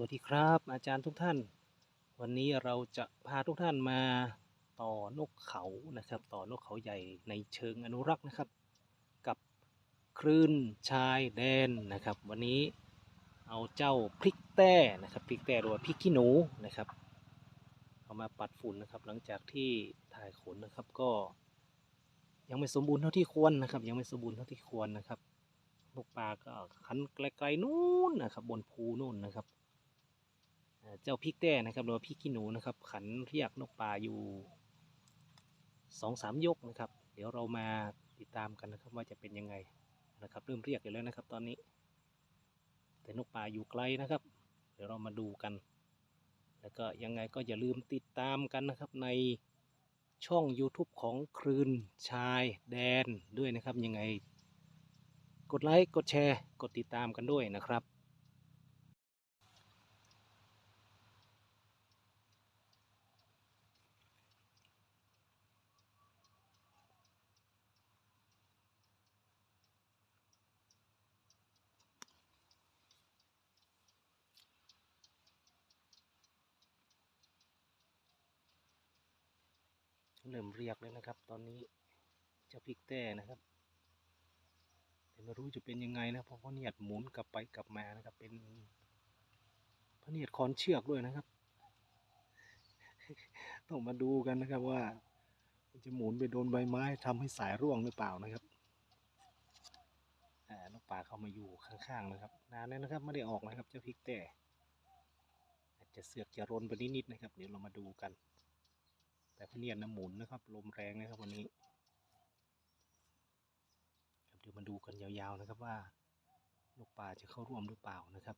วัสดีครับ อาจารย์ทุกท่าน วันนี้เราจะพาทุกท่านมาต่อนกเขานะครับ ต่อนกเขาใหญ่ในเชิงอนุรักษ์นะครับ กับคลื่นชายแดนนะครับ วันนี้เอาเจ้าพริกแต้นะครับพริกแต้หรือว่าพริกขี้หนูนะครับ เอามาปัดฝุ่นนะครับ หลังจากที่ถ่ายขนนะครับก็ ยังไม่สมบูรณ์เท่าที่ควรนะครับ ยังไม่สมบูรณ์เท่าที่ควรนะครับนกปลาก็ขันไกลๆนู่นนะครับ บนภูนู่นนะครับ เจ้าพริกแต้นะครับหรือว่าพริกขี้หนูนะครับ ขันเรียกนกปลาอยู่สองสามยกนะครับ เดี๋ยวเรามาติดตามกันนะครับว่าจะเป็นยังไงนะครับ เริ่มเรียกอยู่แล้วนะครับ ตอนนี้ แต่นกปลาอยู่ไกลนะครับ เดี๋ยวเรามาดูกัน แล้วก็ยังไงก็อย่าลืมติดตามกันนะครับในช่อง YouTube ของคลืนชายแดนด้วยนะครับยังไง กดไลค์กดแชร์ กดติดตามกันด้วยนะครับ เริ่มเรียกเลยนะครับ ตอนนี้เจ้าพริกแต้นะครับแต่ไม่รู้จะเป็นยังไงนะเพราะเขาเนียดหมุนกลับไปกลับมานะครับ เป็นพระเนียดคอนเชือกด้วยนะครับ ต้องมาดูกันนะครับว่าจะหมุนไปโดนใบไม้ทำให้สายร่วงหรือเปล่านะครับนกป่าเข้ามาอยู่ข้างๆนะครับนานแล้วนะครับไม่ได้ออกนะครับเจ้าพริกแต่อาจจะเสือกจะรนไปนิดๆนะครับ เดี๋ยวเรามาดูกัน แต่พเนียดน้ำหมุนนะครับ ลมแรงนะครับวันนี้ครับเดี๋ยวมาดูกันยาวๆนะครับว่านกป่าจะเข้าร่วมหรือเปล่านะครับ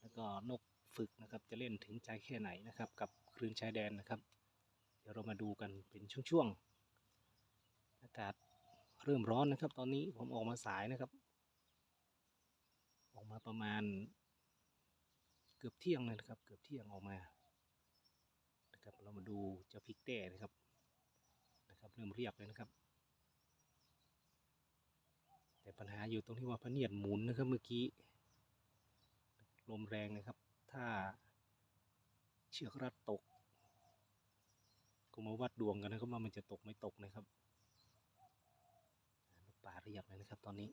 แล้วก็นกฝึกนะครับจะเล่นถึงใจแค่ไหนนะครับ กับคลื่นชายแดนนะครับ เดี๋ยวเรามาดูกันเป็นช่วงๆอากาศเริ่มร้อนนะครับ ตอนนี้ผมออกมาสายนะครับ ออกมาประมาณเกือบเที่ยงเลยนะครับ เกือบเที่ยงออกมา นะครับเรามาดูเจ้าพริกแต้นะครับนะครับ เริ่มเรียบเลยนะครับ แต่ปัญหาอยู่ตรงที่ว่าพระเนียดหมุนนะครับเมื่อกี้ลมแรงนะครับ ถ้าเชือกรัดตก ก็มาวัดดวงกันนะครับว่ามันจะตกไม่ตกนะครับป่าเรียบเลยนะครับตอนนี้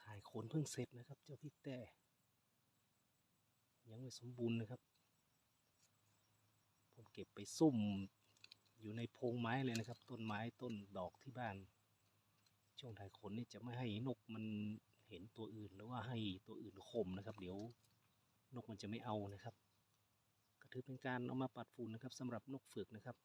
ถ่ายโขนเพิ่งเสร็จนะครับ เจ้าพี่แต่ ยังไม่สมบูรณ์นะครับ ผมเก็บไปซุ่มอยู่ในโพรงไม้เลยนะครับ ต้นไม้ต้นดอกที่บ้าน ช่วงถ่ายขนนี่จะไม่ให้นกมันเห็นตัวอื่นหรือว่าให้ตัวอื่นข่มนะครับ เดี๋ยวนกมันจะไม่เอานะครับ ก็ถือเป็นการเอามาปัดฝุ่นนะครับสำหรับนกฝึกนะครับ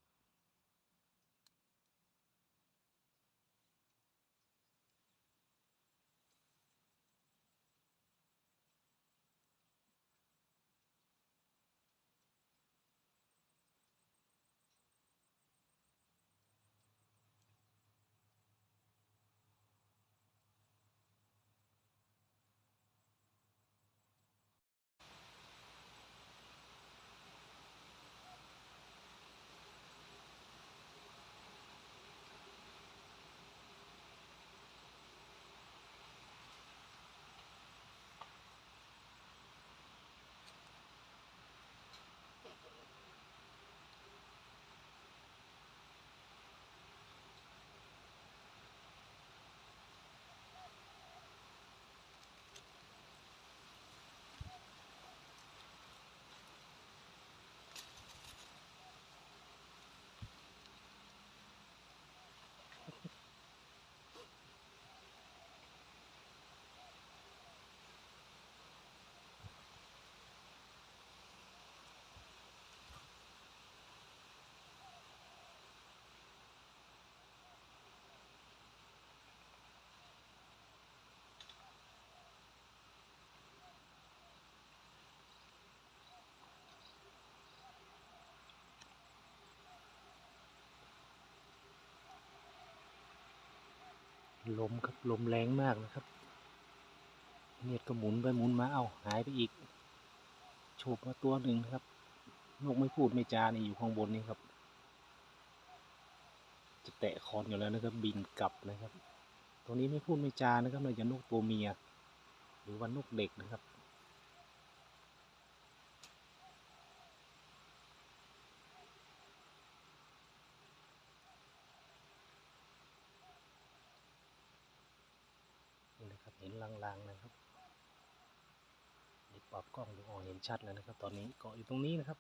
ลมครับลมแรงมากนะครับ เนี่ยก็หมุนไปหมุนมาเอาหายไปอีกโฉบมาตัวหนึ่งนะครับนกไม่พูดไม่จานี่อยู่ข้างบนนี่ครับ จะแตะคอนอยู่แล้วนะครับบินกลับนะครับ ตรงนี้ไม่พูดไม่จานะครับน่าจะนกตัวเมีย หรือว่านกเด็กนะครับ นี่นะครับเห็น ลางๆนะครับนี่ปรับกล้องดูอ๋อเห็นชัดเลยนะครับ ตอนนี้เกาะอยู่ตรงนี้นะครับ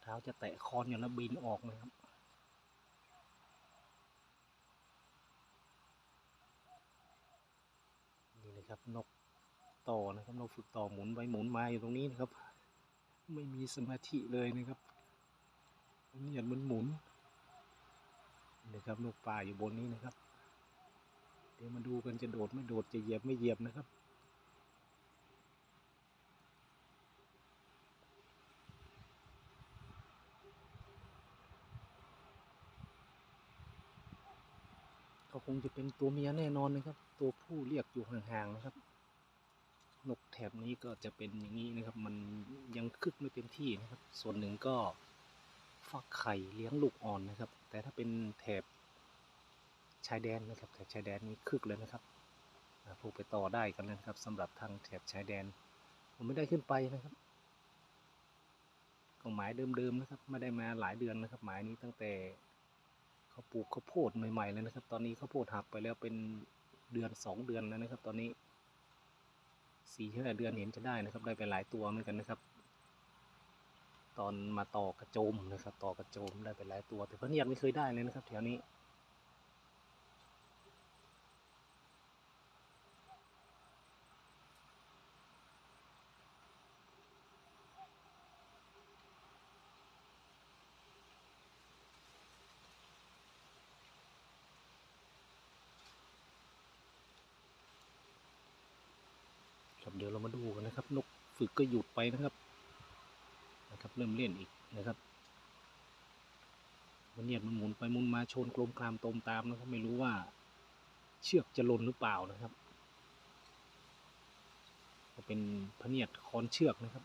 เท้าจะแตะคอนอยู่แล้วบินออกนะครับนี่นะครับนกต่อนะครับนกฝึกต่อหมุนไปหมุนมาอยู่ตรงนี้นะครับ ไม่มีสมาธิเลยนะครับมันเหยียดมันหมุนนี่นะครับนกป่าอยู่บนนี้นะครับ เดี๋ยวมาดูกันจะโดดไม่โดดจะเหยียบไม่เหยียบนะครับ ก็คงจะเป็นตัวเมียแน่นอนนะครับ ตัวผู้เรียกอยู่ห่างๆนะครับ นกแถบนี้ก็จะเป็นอย่างนี้นะครับ มันยังคึกไม่เต็มที่นะครับ ส่วนหนึ่งก็ฟักไข่เลี้ยงลูกอ่อนนะครับ แต่ถ้าเป็นแถบ ชายแดนนะครับแถบชายแดนนี้คึกเลยนะครับพวกไปต่อได้กันนะครับสำหรับทางแถบชายแดน ผมไม่ได้ขึ้นไปนะครับก็หมายเดิมๆนะครับไม่ได้มาหลายเดือนนะครับ หมายนี้ตั้งแต่เขาปลูกข้าวโพดใหม่ๆเลยนะครับ ตอนนี้ข้าวโพดหักไปแล้วเป็นเดือนสองเดือนแล้วนะครับ ตอนนี้สี่ห้าเดือนเห็นจะได้นะครับ ได้ไปหลายตัวเหมือนกันนะครับ ตอนมาต่อกระโจมนะครับ ต่อกระโจมได้ไปหลายตัว แต่พระเนียดไม่เคยได้เลยนะครับ แถวนี้ ครับเดี๋ยวเรามาดูกันนะครับ น ก็หยุดไปนะครับ นะครับ เริ่มเล่นอีกนะครับ มันเนียมันหมุนไปหมุนมาชนกลมกลามตมตามนะครับไม่รู้ว่าเชือกจะหล่นหรือเปล่านะครับ เป็นพเนียดคอนเชือกนะครับ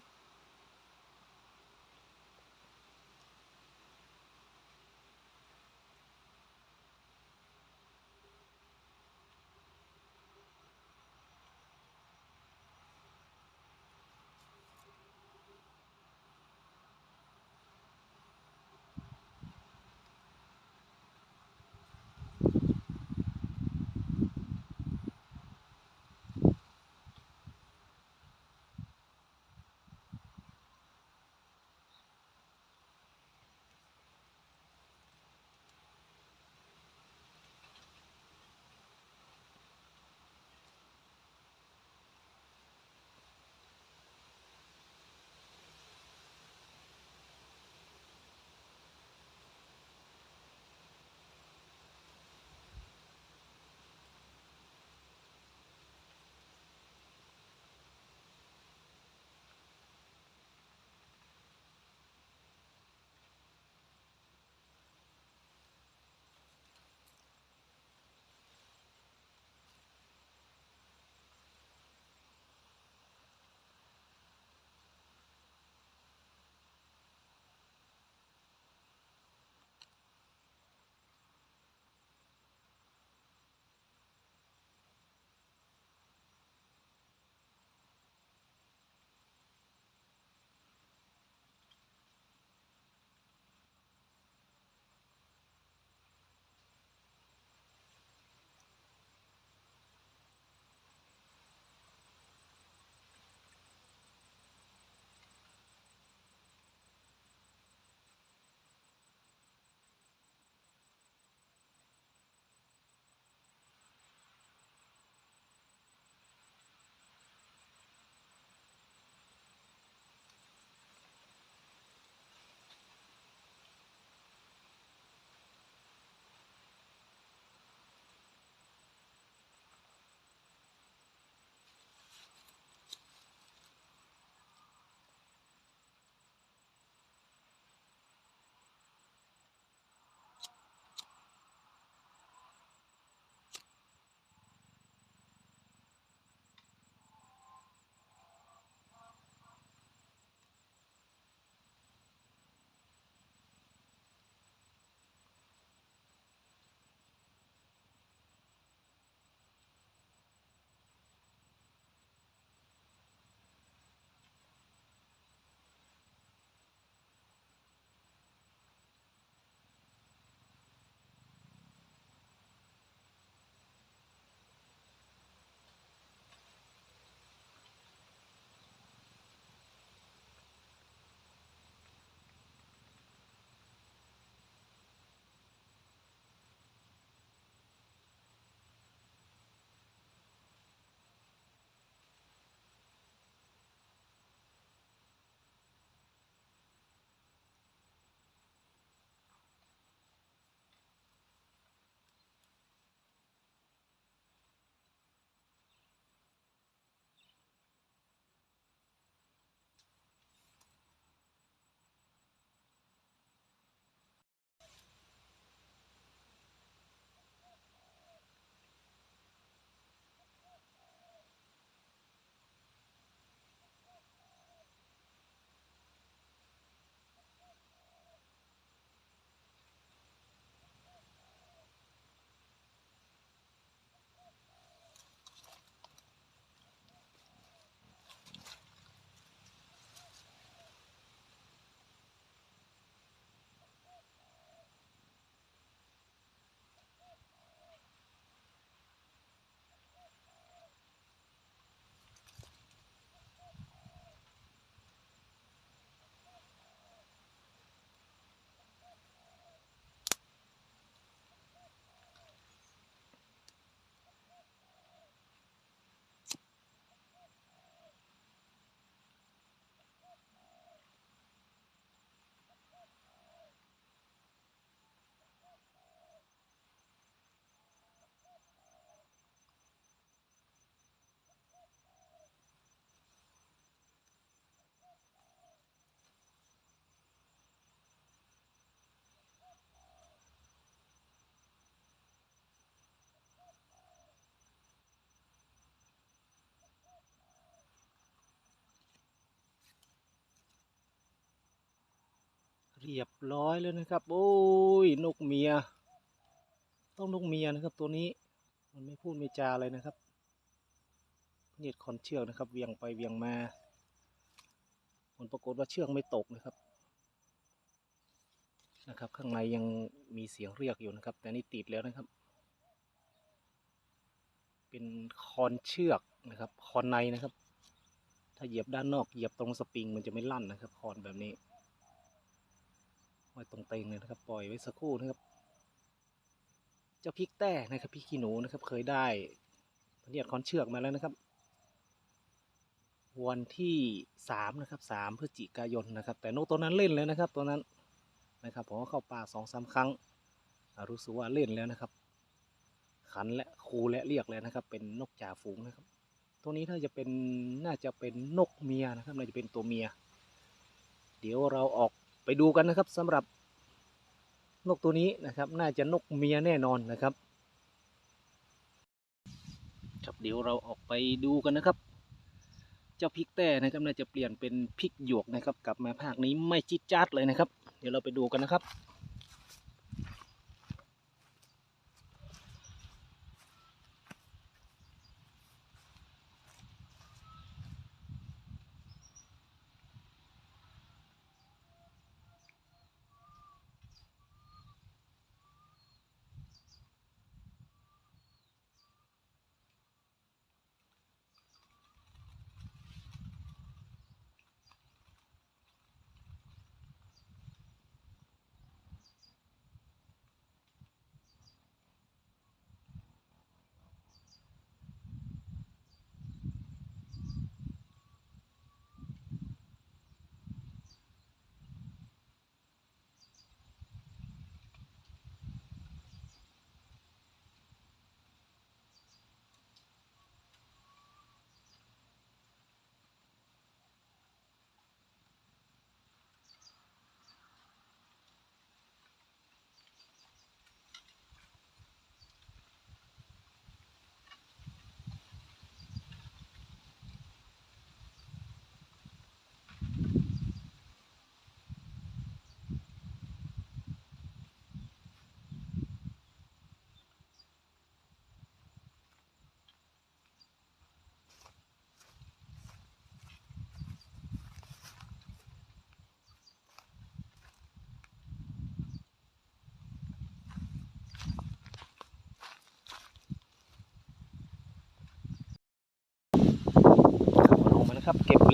เรียบร้อยแล้วนะครับ โอ้ยนกเมีย ต้องนกเมียนะครับตัวนี้ มันไม่พูดไม่จาอะไรนะครับเนียดคอนเชือกนะครับเวียงไปเวียงมาผลปรากฏว่าเชือกไม่ตกนะครับ นะครับ ข้างในยังมีเสียงเรียกอยู่นะครับ แต่นี่ติดแล้วนะครับ เป็นคอนเชือกนะครับ คอนในนะครับ ถ้าเหยียบด้านนอกเหยียบตรงสปริงมันจะไม่ลั่นนะครับ คอนแบบนี้ ไว้ตรงเตงเลยนะครับ ปล่อยไว้สักครู่นะครับ เจ้าพริกแต้นะครับพริกขี้หนูนะครับ เคยได้พเนียดคอนเชือกมาแล้วนะครับ วันที่สามนะครับสามพฤศจิกายนนะครับ แต่นกตัวนั้นเล่นแล้วนะครับ ตัวนั้นนะครับผมก็เข้าป่าสองสามครั้ง รู้สึกว่าเล่นแล้วนะครับ ขันและคูและเรียกแล้วนะครับ เป็นนกจ่าฝูงนะครับ ตัวนี้ถ้าจะเป็นน่าจะเป็นนกเมียนะครับ น่าจะเป็นตัวเมีย เดี๋ยวเราออก ไปดูกันนะครับสำหรับนกตัวนี้นะครับ น่าจะนกเมียแน่นอนนะครับครับเดี๋ยวเราออกไปดูกันนะครับ เจ้าพริกแต้นะครับน่าจะเปลี่ยนเป็นพริกหยวกนะครับ กลับมาภาคนี้ไม่จิดจัดเลยนะครับ เดี๋ยวเราไปดูกันนะครับ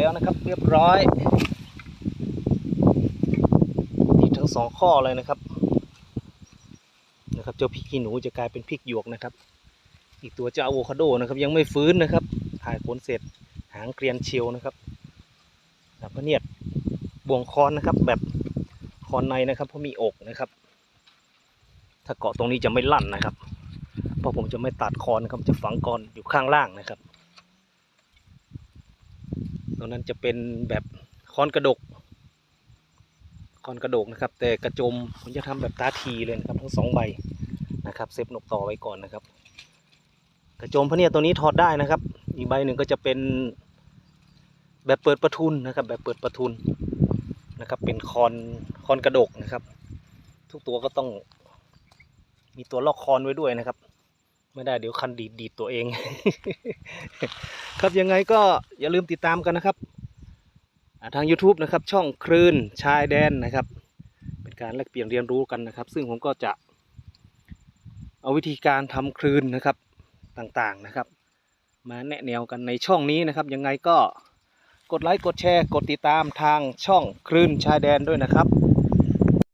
แล้วนะครับ เรียบร้อยติดทั้งสองข้อเลยนะครับ นะครับ เจ้าพริกขี้หนูจะกลายเป็นพริกหยวกนะครับ อีกตัวเจ้าอะโวคาโดนะครับ ยังไม่ฟื้นนะครับ ถ่ายผลเสร็จหางเกรียนเชียวนะครับแล้วก็เนี่ยบ่วงคอนนะครับ แบบคอนในนะครับเพราะมีอกนะครับ ถ้าเกาะตรงนี้จะไม่ลั่นนะครับ เพราะผมจะไม่ตัดคอนนะครับจะฝังกอนอยู่ข้างล่างนะครับ ตรงนั้นจะเป็นแบบคอนกระดกคอนกระดกนะครับ แต่กระจมผมจะทำแบบตาทีเลยนะครับทั้งสองใบนะครับเซฟนกต่อไว้ก่อนนะครับ กระโจมพระเนี่ยตัวนี้ถอดได้นะครับ อีกใบหนึ่งก็จะเป็นแบบเปิดประทุนนะครับ แบบเปิดประทุนนะครับ เป็นคอนคอนกระดกนะครับ ทุกตัวก็ต้องมีตัวล็อกคอนไว้ด้วยนะครับ ไม่ได้เดี๋ยวคันดีดดีดตัวเอง ครับยังไงก็อย่าลืมติดตามกันนะครับ ทาง YouTube นะครับ ช่องคลื่นชายแดนนะครับ เป็นการแลกเปลี่ยนเรียนรู้กันนะครับ ซึ่งผมก็จะเอาวิธีการทำคลื่นนะครับต่างๆนะครับ มาแนะแนวกันในช่องนี้นะครับ ยังไงก็กดไลค์กดแชร์ กดติดตามทางช่องคลื่นชายแดนด้วยนะครับ